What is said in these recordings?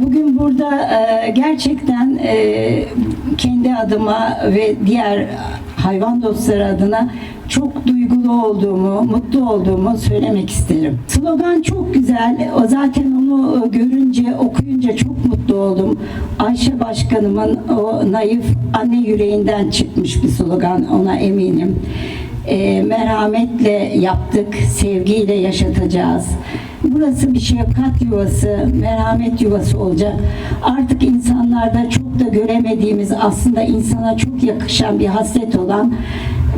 Bugün burada e, gerçekten e, kendi adıma ve diğer hayvan dostları adına çok duygulu olduğumu, mutlu olduğumu söylemek isterim. Slogan çok güzel. O zaten onu görünce, okuyunca çok mutlu oldum. Ayşe Başkanımın o naif anne yüreğinden çıkmış bir slogan ona eminim. E, merhametle yaptık, sevgiyle yaşatacağız. Burası bir şefkat yuvası, merhamet yuvası olacak. Artık insanlarda çok da göremediğimiz aslında insana çok yakışan bir haslet olan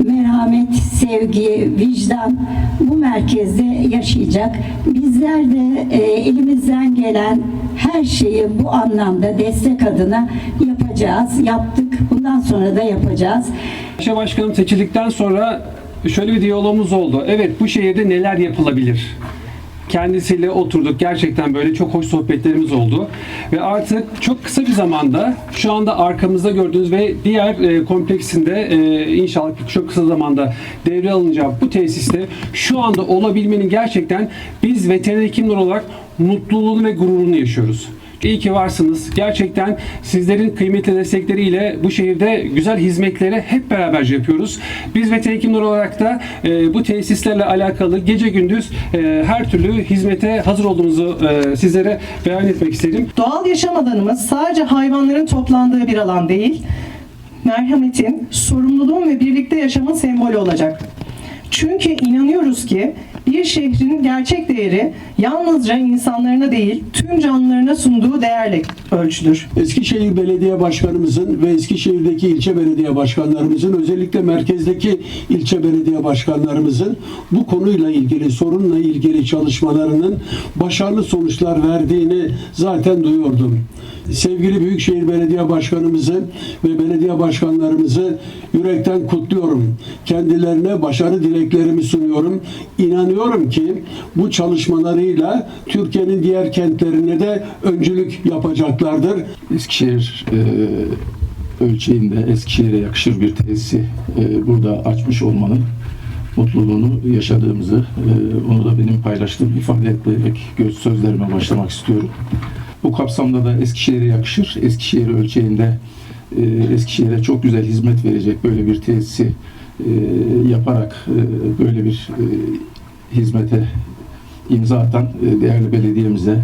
merhamet, sevgi, vicdan bu merkezde yaşayacak. Bizler de e, elimizden gelen her şeyi bu anlamda destek adına yapacağız. Yaptık. Bundan sonra da yapacağız. Ayşe Başkanım seçildikten sonra şöyle bir diyalogumuz oldu. Evet bu şehirde neler yapılabilir? Kendisiyle oturduk. Gerçekten böyle çok hoş sohbetlerimiz oldu. Ve artık çok kısa bir zamanda şu anda arkamızda gördüğünüz ve diğer e, kompleksinde e, inşallah çok kısa zamanda devre alınacak bu tesiste şu anda olabilmenin gerçekten biz veteriner hekimler olarak mutluluğunu ve gururunu yaşıyoruz. İyi ki varsınız. Gerçekten sizlerin kıymetli destekleriyle bu şehirde güzel hizmetleri hep beraber yapıyoruz. Biz veteriner hekimler olarak da e, bu tesislerle alakalı gece gündüz e, her türlü hizmete hazır olduğumuzu e, sizlere beyan etmek istedim. Doğal yaşam alanımız sadece hayvanların toplandığı bir alan değil, merhametin, sorumluluğun ve birlikte yaşamın sembolü olacak. Çünkü inanıyoruz ki bir şehrin gerçek değeri yalnızca insanlarına değil, tüm canlılarına sunduğu değerle ölçülür. Eskişehir Belediye Başkanımızın ve Eskişehir'deki ilçe belediye başkanlarımızın özellikle merkezdeki ilçe belediye başkanlarımızın bu konuyla ilgili sorunla ilgili çalışmalarının başarılı sonuçlar verdiğini zaten duyuyordum. Sevgili Büyükşehir Belediye Başkanımızı ve belediye başkanlarımızı yürekten kutluyorum. Kendilerine başarı dileklerimi sunuyorum. İnanıyorum ki bu çalışmalarıyla Türkiye'nin diğer kentlerine de öncülük yapacaklardır. Eskişehir e, ölçeğinde Eskişehir'e yakışır bir tesisi e, burada açmış olmanın mutluluğunu yaşadığımızı, e, onu da benim paylaştığım ifade ederek göz sözlerime başlamak istiyorum. Bu kapsamda da Eskişehir'e yakışır, Eskişehir ölçeğinde e, Eskişehir'e çok güzel hizmet verecek böyle bir tesisi e, yaparak e, böyle bir hizmete imza atan değerli belediyemize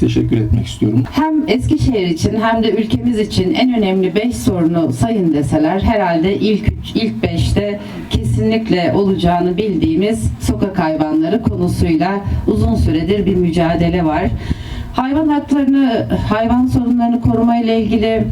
teşekkür etmek istiyorum. Hem Eskişehir için hem de ülkemiz için en önemli 5 sorunu sayın deseler herhalde ilk üç, ilk 5'te kesinlikle olacağını bildiğimiz sokak hayvanları konusuyla uzun süredir bir mücadele var. Hayvan haklarını, hayvan sorunlarını koruma ile ilgili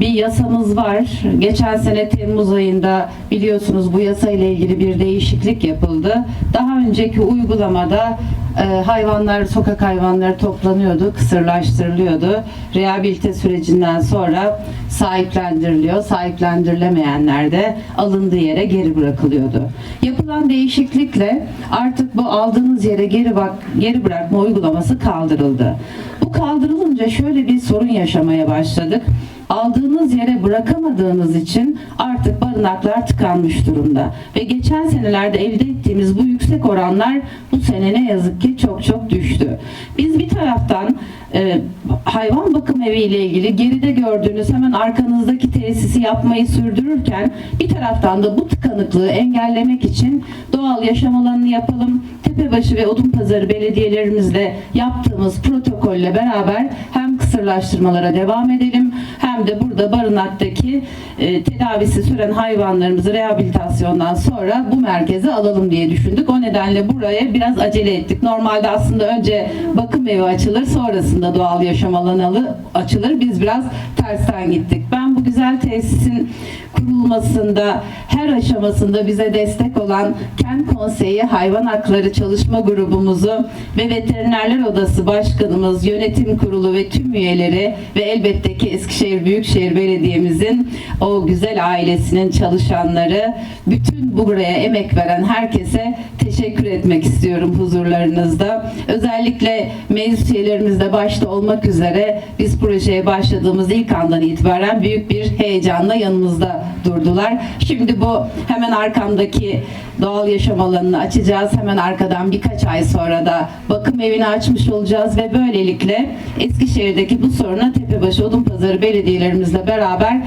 bir yasamız var. Geçen sene Temmuz ayında biliyorsunuz bu yasa ile ilgili bir değişiklik yapıldı. Daha önceki uygulamada e, hayvanlar, sokak hayvanları toplanıyordu, kısırlaştırılıyordu. Rehabilite sürecinden sonra sahiplendiriliyor. Sahiplendirilemeyenler de alındığı yere geri bırakılıyordu. Yapılan değişiklikle artık bu aldığınız yere geri bak geri bırakma uygulaması kaldırıldı. Bu kaldırılınca şöyle bir sorun yaşamaya başladık aldığınız yere bırakamadığınız için artık barınaklar tıkanmış durumda. Ve geçen senelerde elde ettiğimiz bu yüksek oranlar bu sene ne yazık ki çok çok düştü. Biz bir taraftan e, hayvan bakım evi ile ilgili geride gördüğünüz hemen arkanızdaki tesisi yapmayı sürdürürken bir taraftan da bu tıkanıklığı engellemek için doğal yaşam alanını yapalım. Tepebaşı ve Odunpazarı belediyelerimizle yaptığımız protokolle beraber hem kısırlaştırmalara devam edelim hem de burada barınaktaki e, tedavisi süren hayvanlarımızı rehabilitasyondan sonra bu merkeze alalım diye düşündük. O nedenle buraya biraz acele ettik. Normalde aslında önce bakım evi açılır sonrasında doğal yaşam alanı açılır. Biz biraz tersten gittik. Ben bu güzel tesisin kurulmasında her aşamasında bize destek olan Kent Konseyi Hayvan Hakları Çalışma Grubumuzu ve Veterinerler Odası Başkanımız, Yönetim Kurulu ve tüm üyeleri ve elbette ki Eskişehir Büyükşehir Belediye'mizin o güzel ailesinin çalışanları, bütün buraya emek veren herkese teşekkür etmek istiyorum huzurlarınızda. Özellikle meclis üyelerimiz de başta olmak üzere biz projeye başladığımız ilk andan itibaren büyük bir heyecanla yanımızda durdular. Şimdi bu hemen arkamdaki doğal yaşam alanını açacağız. Hemen arkadan birkaç ay sonra da bakım evini açmış olacağız ve böylelikle Eskişehir'deki bu soruna Tepebaşı Odunpazarı belediyelerimizle beraber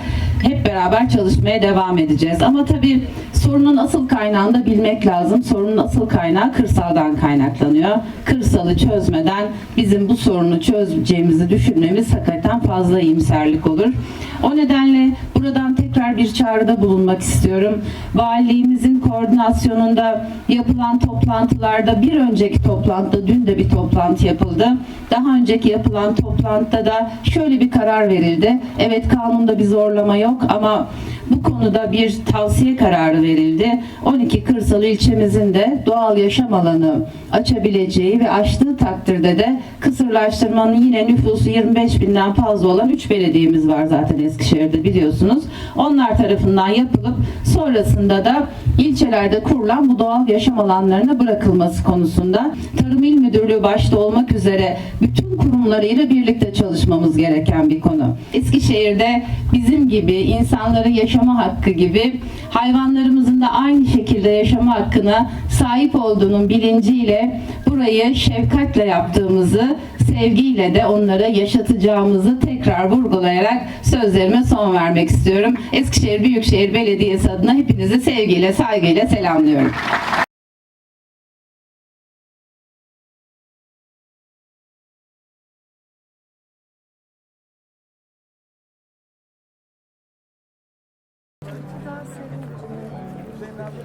hep beraber çalışmaya devam edeceğiz. Ama tabii sorunun asıl kaynağını da bilmek lazım. Sorunun asıl kaynağı kırsaldan kaynaklanıyor. Kırsalı çözmeden bizim bu sorunu çözeceğimizi düşünmemiz hakikaten fazla iyimserlik olur. O nedenle buradan tekrar bir çağrıda bulunmak istiyorum. Valiliğimizin koordinasyonunda yapılan toplantılarda bir önceki toplantıda dün de bir toplantı yapıldı. Daha önceki yapılan toplantıda da şöyle bir karar verildi. Evet kanunda bir zorlama yok ama bu konuda bir tavsiye kararı verildi. 12 kırsal ilçemizin de doğal yaşam alanı açabileceği ve açtığı takdirde de kısırlaştırmanın yine nüfusu 25 binden fazla olan 3 belediyemiz var zaten Eskişehir'de biliyorsunuz. Onlar tarafından yapılıp sonrasında da ilçelerde kurulan bu doğal yaşam alanlarına bırakılması konusunda Tarım İl Müdürlüğü başta olmak üzere bütün kurumlarıyla birlikte çalışmamız gereken bir konu. Eskişehir'de bizim gibi insanların yaşama hakkı gibi hayvanlarımızın da aynı şekilde yaşama hakkına sahip olduğunun bilinciyle burayı şefkatle yaptığımızı, sevgiyle de onlara yaşatacağımızı tekrar vurgulayarak sözlerime son vermek istiyorum. Eskişehir Büyükşehir Belediyesi adına hepinizi sevgiyle, saygıyla selamlıyorum. Ha?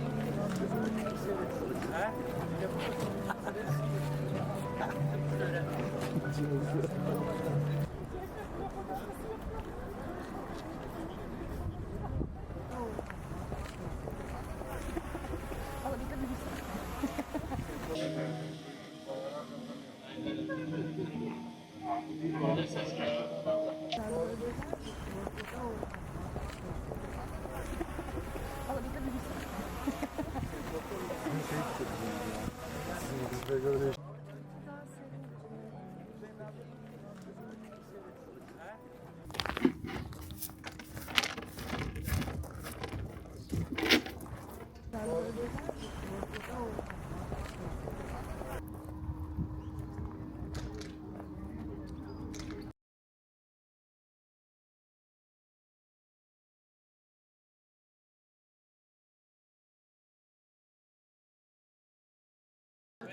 over there.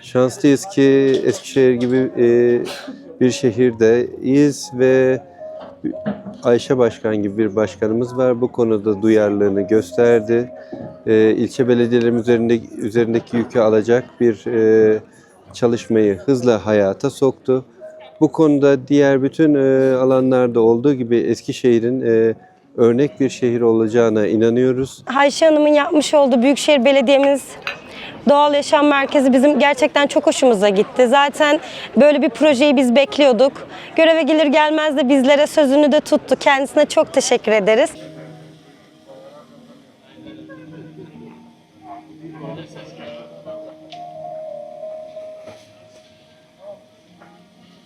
Şanslıyız ki Eskişehir gibi e, bir şehirdeyiz ve Ayşe Başkan gibi bir başkanımız var. Bu konuda duyarlılığını gösterdi. E, ilçe belediyelerim üzerinde, üzerindeki yükü alacak bir e, çalışmayı hızla hayata soktu. Bu konuda diğer bütün e, alanlarda olduğu gibi Eskişehir'in e, örnek bir şehir olacağına inanıyoruz. Ayşe Hanım'ın yapmış olduğu Büyükşehir Belediye'miz Doğal Yaşam Merkezi bizim gerçekten çok hoşumuza gitti. Zaten böyle bir projeyi biz bekliyorduk. Göreve gelir gelmez de bizlere sözünü de tuttu. Kendisine çok teşekkür ederiz.